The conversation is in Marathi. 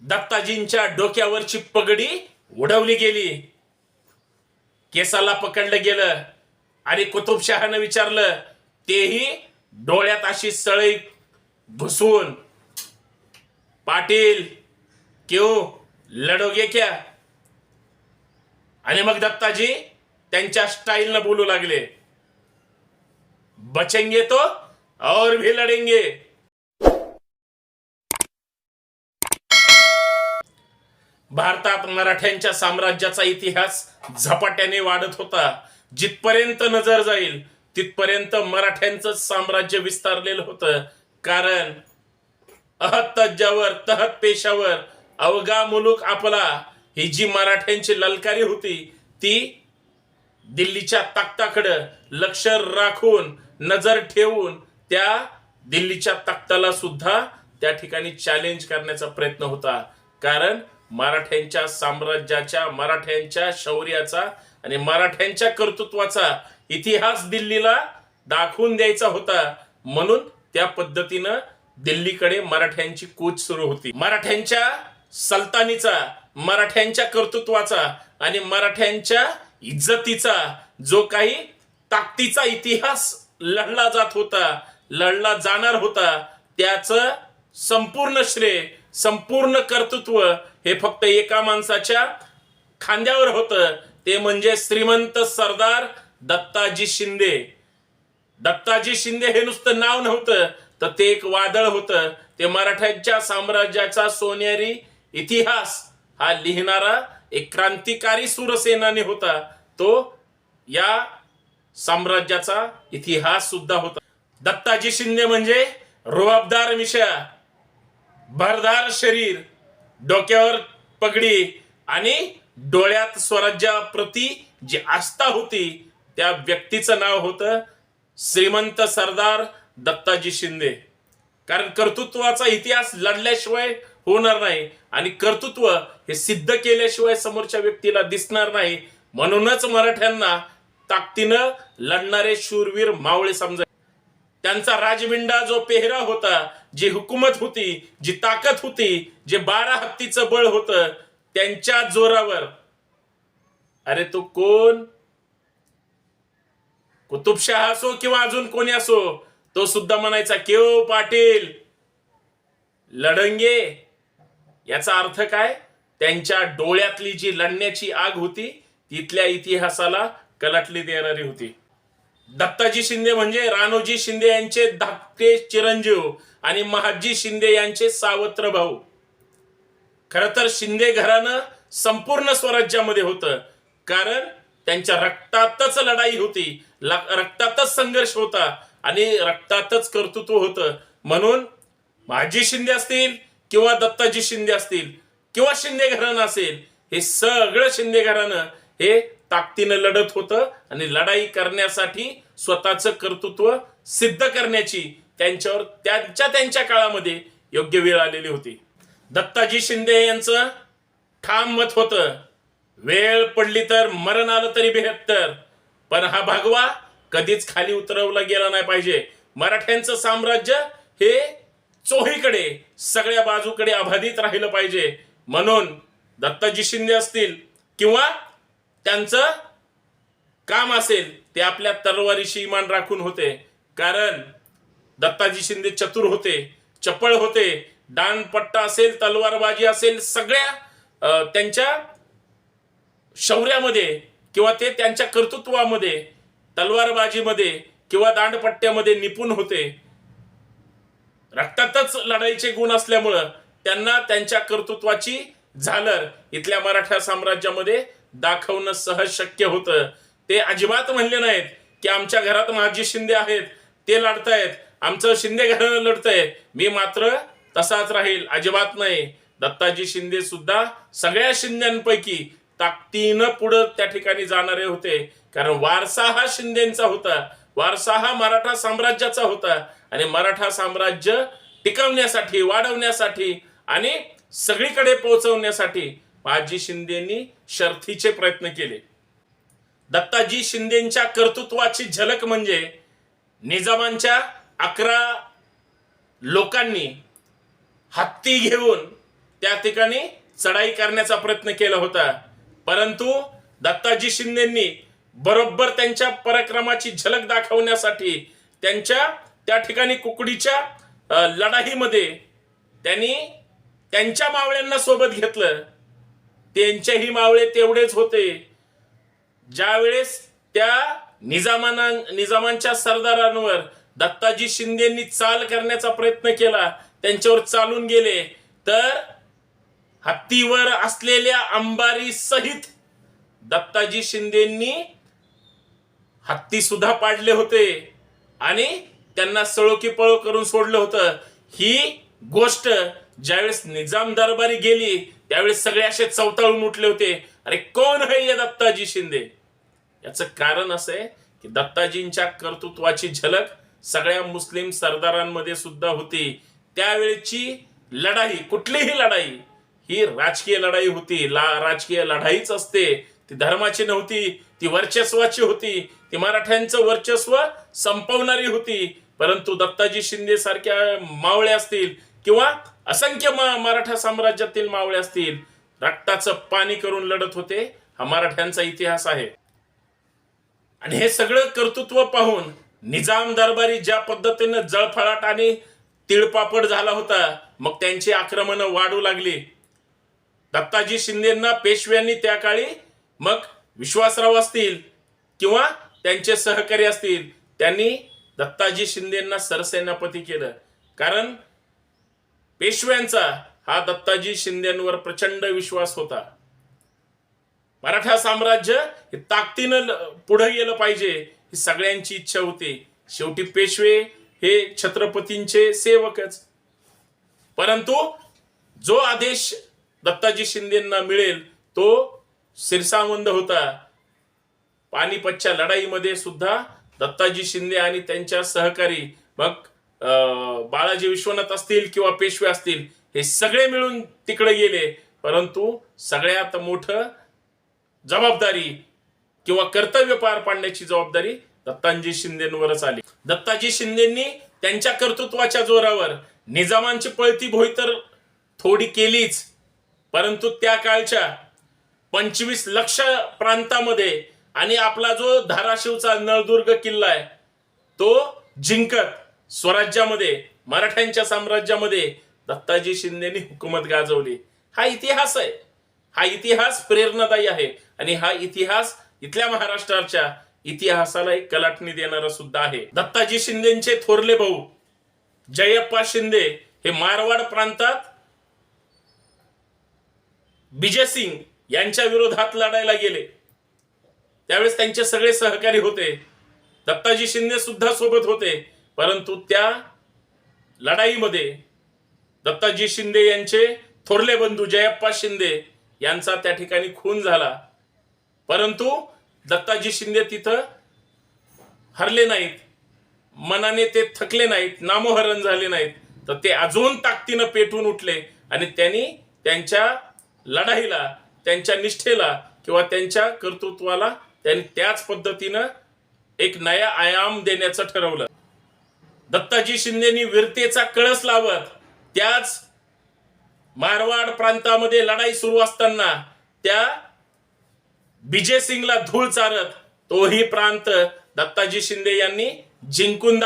दत्ताजींच्या डोक्यावरची पगडी उडवली गेली. केसाला पकडलं गेलं आणि कुतुबशहानं विचारलं तेही डोळ्यात अशी सळई घुसून पाटील क्यों? लढोगे क्या? आणि मग दत्ताजी त्यांच्या स्टाईलनं बोलू लागले. बचेंगे तो और भी लढेंगे भारतात मराठ्यांच्या साम्राज्याचा इतिहास झपाट्याने वाढत होता. जिथपर्यंत नजर जाईल तिथपर्यंत मराठ्यांचं साम्राज्य विस्तारलेलं होतं. कारण अहत तज्जावर तहत पेशावर अवगा मुलूक आपला. ही जी मराठ्यांची ललकारी होती ती दिल्लीच्या तख्ताकडं लक्ष राखून नजर ठेवून त्या दिल्लीच्या तख्ताला सुद्धा त्या ठिकाणी चॅलेंज करण्याचा प्रयत्न होता. कारण मराठ्यांच्या साम्राज्याच्या मराठ्यांच्या शौर्याचा आणि मराठ्यांच्या कर्तृत्वाचा इतिहास दिल्लीला दाखवून द्यायचा होता. म्हणून त्या पद्धतीनं दिल्लीकडे मराठ्यांची कूच सुरू होती. मराठ्यांच्या सल्तानीचा मराठ्यांच्या कर्तृत्वाचा आणि मराठ्यांच्या इज्जतीचा जो काही ताकदीचा इतिहास लढला जात होता लढला जाणार होता त्याचं संपूर्ण श्रेय संपूर्ण कर्तृत्व हे फक्त एका माणसाच्या खांद्यावर होतं. ते म्हणजे श्रीमंत सरदार दत्ताजी शिंदे. दत्ताजी शिंदे हे नुसतं नाव नव्हतं तर ते एक वादळ होतं. ते मराठ्यांच्या साम्राज्याचा सोनेरी इतिहास हा लिहिणारा एक क्रांतिकारी सूरसेनानी होता. तो या साम्राज्याचा इतिहास सुद्धा होता. दत्ताजी शिंदे म्हणजे रुबाबदार मिशा भरदार शरीर डोक्यावर पगडी आणि डोळ्यात स्वराज्याप्रती जी आस्था होती त्या व्यक्तीचं नाव होतं श्रीमंत सरदार दत्ताजी शिंदे. कारण कर्तृत्वाचा इतिहास लढल्याशिवाय होणार नाही आणि कर्तृत्व हे सिद्ध केल्याशिवाय समोरच्या व्यक्तीला दिसणार नाही. म्हणूनच मराठ्यांना ताकदीनं लढणारे शूरवीर मावळे समजा त्यांचा राजविंडा जो पेहरा होता जी हुकूमत होती जी ताकद होती जे बारा हत्तीचं बळ होतं त्यांच्या जोरावर. अरे तो कोण? कुतुबशाह असो किंवा अजून कोणी असो तो सुद्धा म्हणायचा केव पाटील लढंगे. याचा अर्थ काय? त्यांच्या डोळ्यातली जी लढण्याची आग होती तिथल्या इतिहासाला कलटली देणारी होती. दत्ताजी शिंदे म्हणजे रानोजी शिंदे यांचे धाकटे चिरंजीव आणि महाजी शिंदे यांचे सावत्र भाऊ. खर तर शिंदे घरानं संपूर्ण स्वराज्यामध्ये होतं. कारण त्यांच्या रक्तातच लढाई होती. रक्तातच संघर्ष होता आणि रक्तातच कर्तृत्व होतं. म्हणून महाजी शिंदे असतील किंवा दत्ताजी शिंदे असतील किंवा शिंदे घराणं असेल हे सगळं शिंदे घराणं हे ताकदीनं लढत होतं आणि लढाई करण्यासाठी स्वतःचं कर्तृत्व सिद्ध करण्याची त्यांच्यावर त्यांच्या त्यांच्या काळामध्ये योग्य वेळ आलेली होती. दत्ताजी शिंदे यांचं ठाम मत होतं वेळ पडली तर मरण आलं तरी बेहत्तर. पण हा भागवा कधीच खाली उतरवला गेला नाही पाहिजे. मराठ्यांचं साम्राज्य हे चोहीकडे सगळ्या बाजूकडे अबाधित राहिलं पाहिजे. म्हणून दत्ताजी शिंदे असतील किंवा त्यांचं काम असेल ते आपल्या तलवारीशी इमान राखून होते. कारण दत्ताजी शिंदे चतुर होते चपळ होते डानपट्टा असेल तलवारबाजी असेल सगळ्या त्यांच्या शौर्यामध्ये किंवा ते त्यांच्या कर्तृत्वामध्ये तलवारबाजीमध्ये किंवा दांडपट्ट्यामध्ये निपुण होते. रक्तातच लढाईचे गुण असल्यामुळं त्यांना त्यांच्या कर्तृत्वाची झालर इथल्या मराठा साम्राज्यामध्ये दाखवणं सहज शक्य होतं. ते अजिबात म्हणले नाहीत की आमच्या घरात माझी शिंदे आहेत. ते लढतायत. आमचं शिंदे घरानं लढतंय. मी मात्र तसाच राहील अजिबात नाही. दत्ताजी शिंदे सुद्धा सगळ्या शिंद्यांपैकी ताकदीनं पुढं त्या ठिकाणी जाणारे होते. कारण वारसा हा शिंदेचा होता. वारसा हा मराठा साम्राज्याचा होता. आणि मराठा साम्राज्य टिकवण्यासाठी वाढवण्यासाठी आणि सगळीकडे पोहोचवण्यासाठी माजी शिंदेनी शर्थीचे प्रयत्न केले. दत्ताजी शिंदेच्या कर्तृत्वाची झलक म्हणजे निजामांच्या अकरा लोकांनी हत्ती घेऊन त्या ठिकाणी चढाई करण्याचा प्रयत्न केला होता. परंतु दत्ताजी शिंदेंनी बरोबर त्यांच्या पराक्रमाची झलक दाखवण्यासाठी त्यांच्या त्या ठिकाणी कुकडीच्या लढाईमध्ये त्यांनी त्यांच्या मावळ्यांना सोबत घेतलं. त्यांचेही मावळे तेवढेच होते. ज्यावेळेस त्या निजामाना निजामांच्या सरदारांवर दत्ताजी शिंदेंनी चाल करण्याचा प्रयत्न केला त्यांच्यावर चालून गेले तर हत्तीवर असलेल्या अंबारी सहित दत्ताजी शिंदेंनी हत्ती सुद्धा पाडले होते आणि त्यांना सळोकी पळो करून सोडलं होतं. ही गोष्ट ज्यावेळेस निजाम दरबारी गेली त्यावेळेस सगळे असे चवताळून उठले होते. अरे कोण आहे या दत्ताजी शिंदे? याचं कारण असं आहे की दत्ताजींच्या कर्तृत्वाची झलक सगळ्या मुस्लिम सरदारांमध्ये सुद्धा होती. त्यावेळेची लढाई कुठलीही लढाई ही राजकीय लढाई होती. ला राजकीय लढाईच असते. ती धर्माची नव्हती ती वर्चस्वाची होती. ती मराठ्यांचं वर्चस्व संपवणारी होती. परंतु दत्ताजी शिंदे सारख्या मावळे असतील किंवा असंख्य मराठा साम्राज्यातील मावळे असतील रक्ताचं पाणी करून लढत होते हा मराठ्यांचा इतिहास आहे. आणि हे सगळं कर्तृत्व पाहून निजाम दरबारी ज्या पद्धतीनं जळफळाट आणि तिळपापड झाला होता मग त्यांची आक्रमण वाढू लागली. दत्ताजी शिंदेना पेशव्यांनी त्या काळी मग विश्वासराव असतील किंवा त्यांचे सहकारी असतील त्यांनी दत्ताजी शिंदेना सरसेनापती केलं. कारण पेशव्यांचा हा दत्ताजी शिंदेवर प्रचंड विश्वास होता. मराठा साम्राज्य हे ताकदीनं पुढे गेलं पाहिजे ही सगळ्यांची इच्छा होती. शेवटी पेशवे हे छत्रपतींचे सेवकच. परंतु जो आदेश दत्ताजी शिंदेना मिळेल तो शिरसावंद होता. पानिपतच्या लढाईमध्ये सुद्धा दत्ताजी शिंदे आणि त्यांच्या सहकारी मग बाळाजी विश्वनाथ असतील किंवा पेशवे असतील हे सगळे मिळून तिकडे गेले. परंतु सगळ्यात मोठं जबाबदारी किंवा कर्तव्य पार पाडण्याची जबाबदारी दत्ताजी शिंदेवरच आली. दत्ताजी शिंदेंनी त्यांच्या कर्तृत्वाच्या जोरावर निजामांची पळती भोई तर थोडी केलीच. परंतु त्या काळच्या पंचवीस लक्ष प्रांतामध्ये आणि आपला जो धाराशिवचा नळदुर्ग किल्ला आहे तो जिंकत. स्वराज्यामध्ये मराठ्यांच्या साम्राज्यामध्ये दत्ताजी शिंदेनी हुकूमत गाजवली. हा इतिहास आहे. हा इतिहास प्रेरणादायी आहे आणि हा इतिहास इथल्या महाराष्ट्राच्या इतिहासाला एक कलाटणी देणारा सुद्धा आहे. दत्ताजी शिंदेचे थोरले भाऊ जयप्पा शिंदे हे मारवाड प्रांतात विजय सिंग यांच्या विरोधात लढायला गेले. त्यावेळेस त्यांचे सगळे सहकारी होते. दत्ताजी शिंदे सुद्धा सोबत होते. परंतु त्या लढाईमध्ये दत्ताजी शिंदे यांचे थोरले बंधू जयप्पा शिंदे यांचा त्या ठिकाणी खून झाला. परंतु दत्ताजी शिंदे तिथं हरले नाहीत. मनाने ते थकले नाहीत नामोहरण झाले नाहीत. तर ते अजून ताकदीनं पेटून उठले आणि त्यांनी त्यांच्या लढाईला त्यांच्या निष्ठेला किंवा त्यांच्या कर्तृत्वाला त्यांनी त्याच पद्धतीनं एक नया आयाम देण्याचं ठरवलं. दत्ताजी शिंदेनी वीरतेचा कळस लावत त्याच मारवाड प्रांतामध्ये लढाई सुरू असताना त्या विजय सिंगला धूळ चारत तोही प्रांत दत्ताजी शिंदे यांनी जिंकून